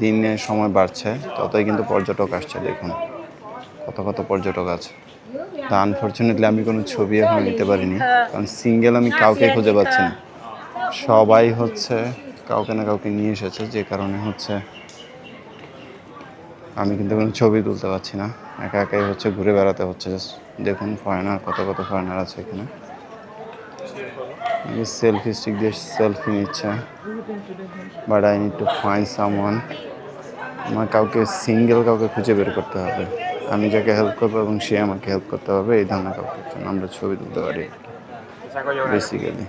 দিনে সময় বাড়ছে, ততই কিন্তু পর্যটক আসছে, দেখুন। কত কত পর্যটক আছে। তা আনফর্চুনেটলি আমি কোনো ছবি এখন নিতে পারিনি, কারণ সিঙ্গেল আমি কাউকে খুঁজে পাচ্ছি না। সবাই হচ্ছে কাউকে না কাউকে নিয়ে এসেছে, যে কারণে হচ্ছে আমি কিন্তু কোনো ছবি তুলতে পারছি না। একা একাই হচ্ছে ঘুরে বেড়াতে হচ্ছে দেখুন ফরেনার কত কত ফরেনার আছে এখানে। সেলফি স্টিক দিয়ে সেলফি নিচ্ছে but I need to find someone আমার কাউকে সিঙ্গেল কাউকে খুঁজে বের করতে হবে। আমি যাকে হেল্প করব এবং সে আমাকে হেল্প করতে হবে, এই ধরনের কাউকে আমরা ছবি তুলতে পারি। Basically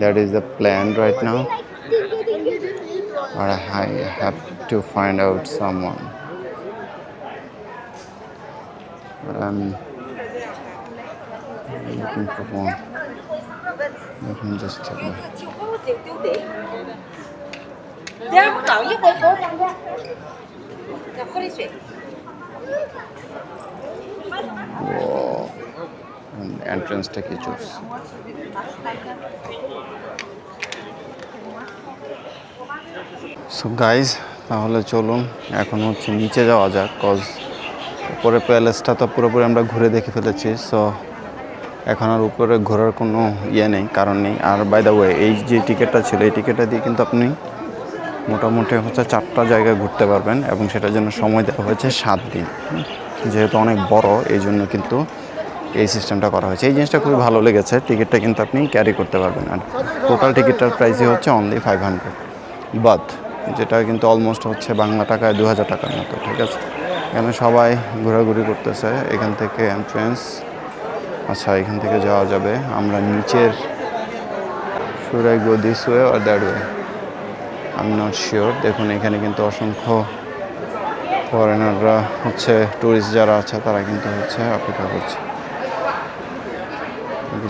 that is the plan right now R I have to find out someone But I'm looking for one. Let me just. 超高少丢地。你有冇留意佢嗰阵啫？入嗰啲水。 Wow. এন্ট্রান্সটা কি চুজ সো গাইজ তাহলে চলুন এখন হচ্ছে নিচে যাওয়া যাক কজ উপরে প্যালেসটা তো পুরোপুরি আমরা ঘুরে দেখে ফেলেছি সো এখন আর উপরে ঘোরার কোনো ইয়ে নেই কারণ নেই আর বাই দ্য ওয়ে এই যে টিকিটটা ছিল এই টিকিটটা দিয়ে কিন্তু আপনি মোটামুটি হচ্ছে চারটা জায়গায় ঘুরতে পারবেন এবং সেটার জন্য সময় দেওয়া হয়েছে সাত দিন। যেহেতু অনেক বড়, এই জন্য কিন্তু এই সিস্টেমটা করা হয়েছে। এই জিনিসটা খুবই ভালো লেগেছে। টিকিটটা কিন্তু আপনি ক্যারি করতে পারবেন। আর টোটাল টিকিটটার প্রাইসই হচ্ছে অনলি ফাইভ হান্ড্রেড বাট যেটা কিন্তু অলমোস্ট হচ্ছে বাংলা টাকায় দু হাজার টাকার মতো, ঠিক আছে? এখানে সবাই ঘোরাঘুরি করতেছে। এখান থেকে এন্ট্রেন্স আচ্ছা এখান থেকে যাওয়া যাবে। আমরা নিচের should I go this way R that way আমি নট শিওর দেখুন, এখানে কিন্তু অসংখ্য ফরেনাররা হচ্ছে ট্যুরিস্ট যারা আছে, তারা কিন্তু হচ্ছে অপেক্ষা করছে।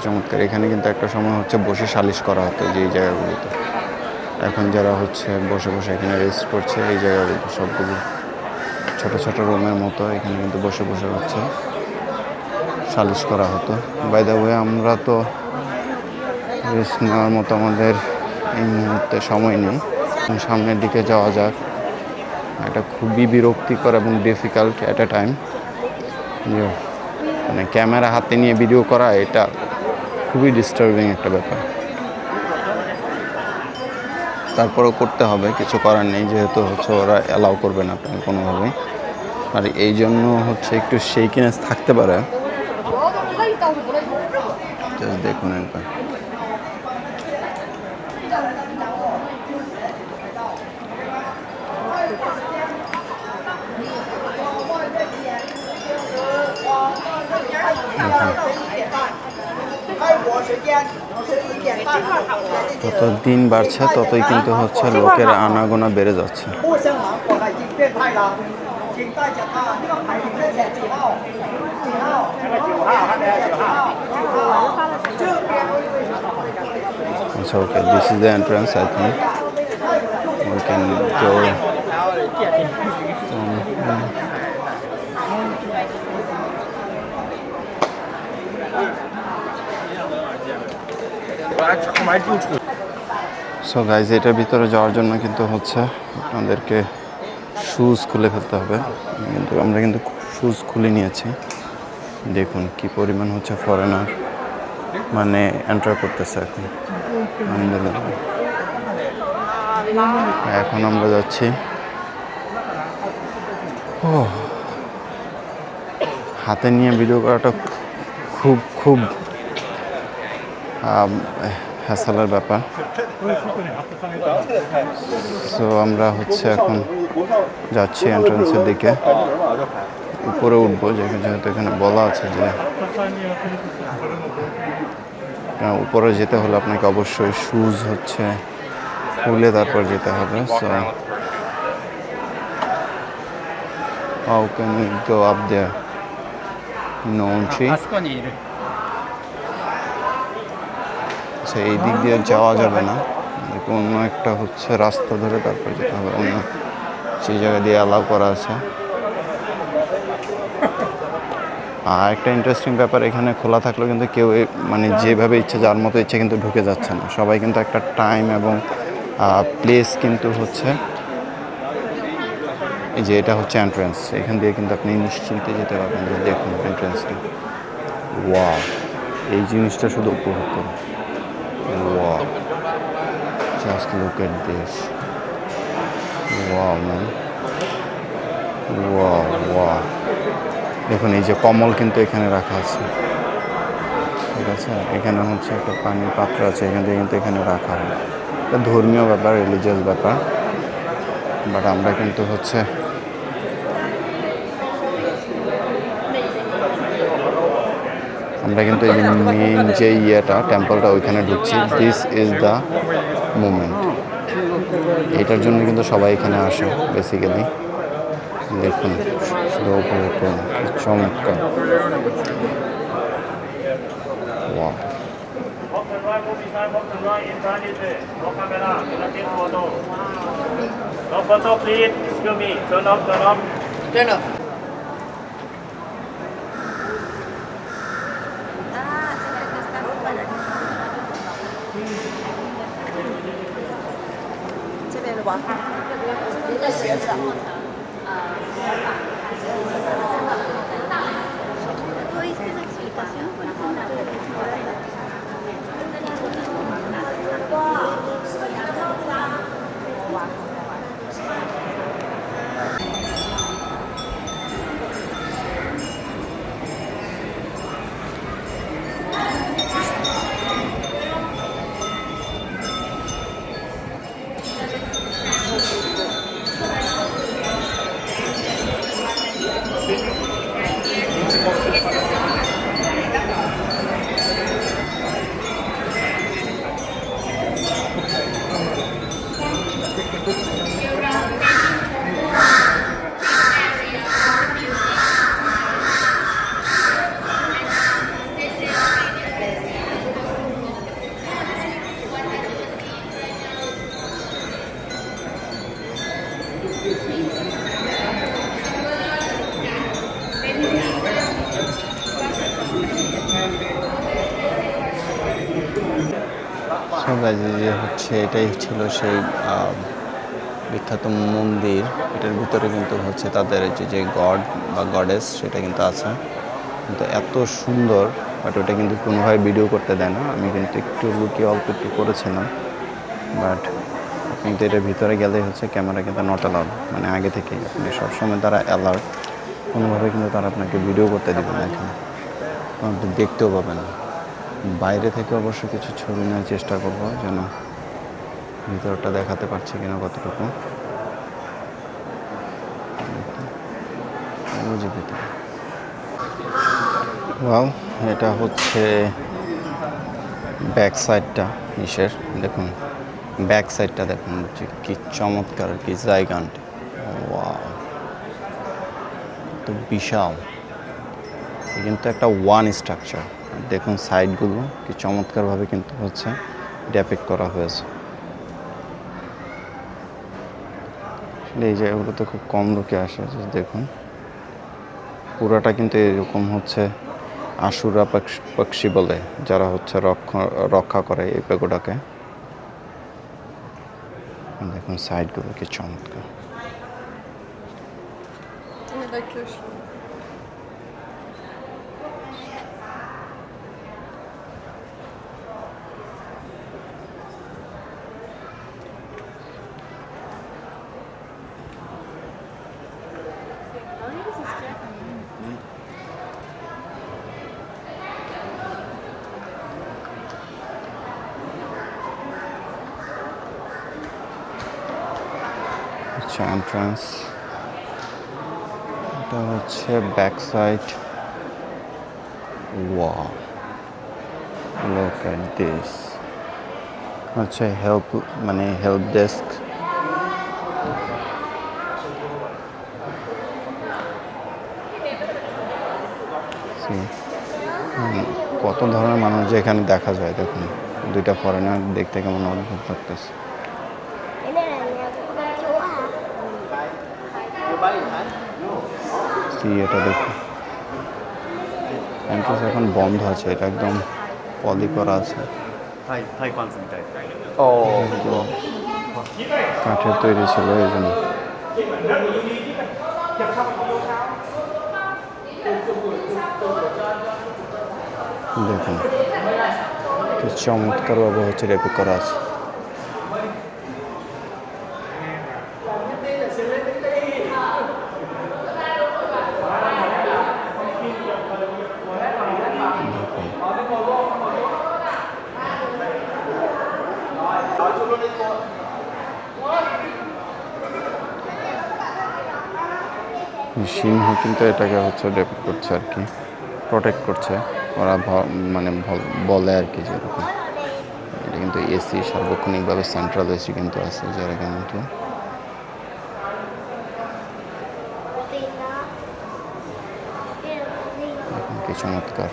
চমৎকার। এখানে কিন্তু একটা সময় হচ্ছে বসে সালিশ করা হতো যে এই জায়গাগুলোতে। এখন যারা হচ্ছে বসে বসে এখানে রেস্ট করছে, এই জায়গাগুলো সবগুলো ছোট ছোট রুমের মতো এখানে কিন্তু বসে বসে হচ্ছে সালিশ করা হতো। বাই দ্য ওয়ে আমরা তো রেস্ট নেওয়ার মতো আমাদের এই মুহূর্তে সময় নেই। সামনের দিকে যাওয়া যাক। এটা খুবই বিরক্তিকর এবং ডিফিকাল্ট অ্যাট এ টাইম যে মানে ক্যামেরা হাতে নিয়ে ভিডিও করা, এটা খুবই ডিস্টার্বিং একটা ব্যাপার। তারপরেও করতে হবে, কিছু করার নেই, যেহেতু হচ্ছে ওরা অ্যালাউ করবে না আপনাকে কোনোভাবেই। আর এই জন্য হচ্ছে একটু সেইকিনেস থাকতে পারে। দেখুন একবার। যত দিন বাড়ছে, ততই কিন্তু হচ্ছে লোকের আনাগোনা বেড়ে যাচ্ছে। আচ্ছা okay this is the entrance I think we can so guys এটার ভিতরে যাওয়ার জন্য কিন্তু হচ্ছে আপনাদেরকে শুজ খুলে ফেলতে হবে। কিন্তু আমরা কিন্তু শুজ খুলে নিয়েছি। দেখুন কি পরিমাণ হচ্ছে ফরেনার মানে এন্টার করতেছে এখন। এখন আমরা যাচ্ছি। ও হাতে নিয়ে ভিডিও করাটা খুব খুব হ্যাসালার ব্যাপার। সো আমরা হচ্ছে এখন যাচ্ছি এন্ট্রান্সের দিকে। উপরে উঠবো, যেহেতু এখানে বলা আছে যে উপরে যেতে হলে আপনাকে অবশ্যই শুজ হচ্ছে খুলে তারপর যেতে হবে। So how can we go up there no entry হচ্ছে এই দিক দিয়ে যাওয়া যাবে না। মানে অন্য একটা হচ্ছে রাস্তা ধরে তারপর যেতে হবে, অন্য সেই জায়গা দিয়ে অ্যালাউ করা আছে। আর একটা ইন্টারেস্টিং ব্যাপার, এখানে খোলা থাকলেও কিন্তু কেউ মানে যেভাবে ইচ্ছে, যার মতো ইচ্ছে কিন্তু ঢুকে যাচ্ছে না। সবাই কিন্তু একটা টাইম এবং প্লেস কিন্তু হচ্ছে, এই যে এটা হচ্ছে এন্ট্রেন্স এখান দিয়ে কিন্তু আপনি নিশ্চিন্তে যেতে পারবেন যে দেখুন এন্ট্রেন্সটা ওয়া এই জিনিসটা শুধু উপভোগ করুন। Just look at this wow man wow wow দেখুন, এই যে কমল কিন্তু এখানে রাখা আছে। ঠিক আছে? এখানে হচ্ছে একটা পানির পাত্র আছে, এখান থেকে কিন্তু এখানে রাখা হয়। এটা ধর্মীয় ব্যাপার রিলিজিয়াস ব্যাপার। বাট আমরা কিন্তু হচ্ছে আমরা কিন্তু এই যে মেইন যে ইয়েটা টেম্পলটা ওইখানে ঢুকছি। দিস ইজ দ্য মুভমেন্ট এটার জন্য কিন্তু সবাই এখানে আসে বেসিক্যালি দেখুন শুধু উপভোগ করুন চমৎকার। Turn off, turn off. হচ্ছে এটাই ছিল সেই বিখ্যাত মন্দির। এটার ভিতরে কিন্তু হচ্ছে তাদের যে যে গড বা গডেস সেটা কিন্তু আছে। কিন্তু এত সুন্দর বাট ওটা কিন্তু কোনোভাবে ভিডিও করতে দেয় না। আমি কিন্তু একটু লুকিয়ে অল্প একটু করেছিলাম। বাট আপনি কিন্তু এটার ভিতরে গেলেই হচ্ছে ক্যামেরা কিন্তু নট অ্যালাউড মানে আগে থেকেই। আপনি সবসময় তারা অ্যালার্ট কোনোভাবে কিন্তু তারা আপনাকে ভিডিও করতে দেবে না এখানে। আপনি দেখতেও পাবেন বাইরে থেকে অবশ্য কিছু ছবি নেওয়ার চেষ্টা করব যেন ভিতরটা দেখাতে পারছি কিনা কতটুকু। ওয়াও, এটা হচ্ছে ব্যাক সাইডটা ইসের দেখুন ব্যাক সাইডটা দেখুন, যে কি চমৎকার, কি জায়গানটি তো বিশাল। কিন্তু একটা ওয়ান স্ট্রাকচার। দেখুন সাইডগুলো, কি চমৎকারভাবে কিন্তু হচ্ছে ড্যাপেক্ট করা হয়েছে। আসলে এই জায়গাগুলোতে খুব কম লোকে আসে দেখুন। পুরাটা কিন্তু এরকম হচ্ছে আশুরা পাক্ষ- বলে, যারা হচ্ছে রক্ষা রক্ষা করে এই পেগোটাকে দেখুন সাইডগুলো কি চমৎকার। হচ্ছে এন্ট্রান্স এটা হচ্ছে back side wow look at this হচ্ছে হেল্প মানে হেল্প ডেস্ক কত ধরনের মানুষ যে এখানে দেখা যায়, দেখুন। দুইটা ফরেনার দেখতে কেমন অদ্ভুত লাগতেছে। কি এটা দেখুন এন্ট্রান্স এখন বন্ধ আছে এটা একদম পলি করা আছে। ও। কাঠের তৈরি ছিল এই জন্য। দেখুন কি চমৎকারভাবে হচ্ছে রেপি করা আছে। সিংহ কিন্তু এটাকে হচ্ছে ডেপিট করছে আর কি প্রোটেক্ট করছে। ওরা মানে বলে আর কি যেরকম এটা কিন্তু এসি সার্বক্ষণিকভাবে সেন্ট্রাল এসি কিন্তু আছে যারা কিন্তু। কি চমৎকার।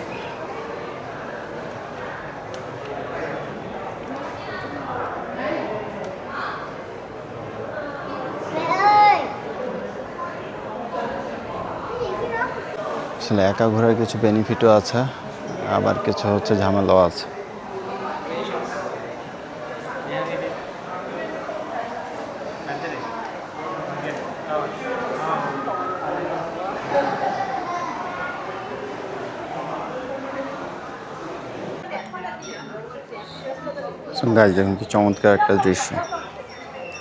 আসলে একা ঘোরার কিছু বেনিফিটও আছে, আবার কিছু হচ্ছে ঝামেলাও আছে। গাছ দেখুন কি চমৎকার একটা দৃশ্য।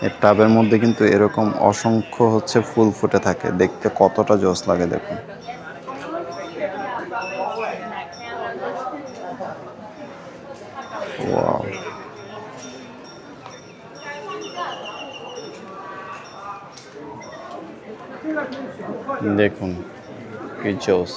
এর টাবের মধ্যে কিন্তু এরকম অসংখ্য হচ্ছে ফুল ফুটে থাকে, দেখতে কতটা জোস লাগে দেখুন। ওয়াও দেখুন কি জোস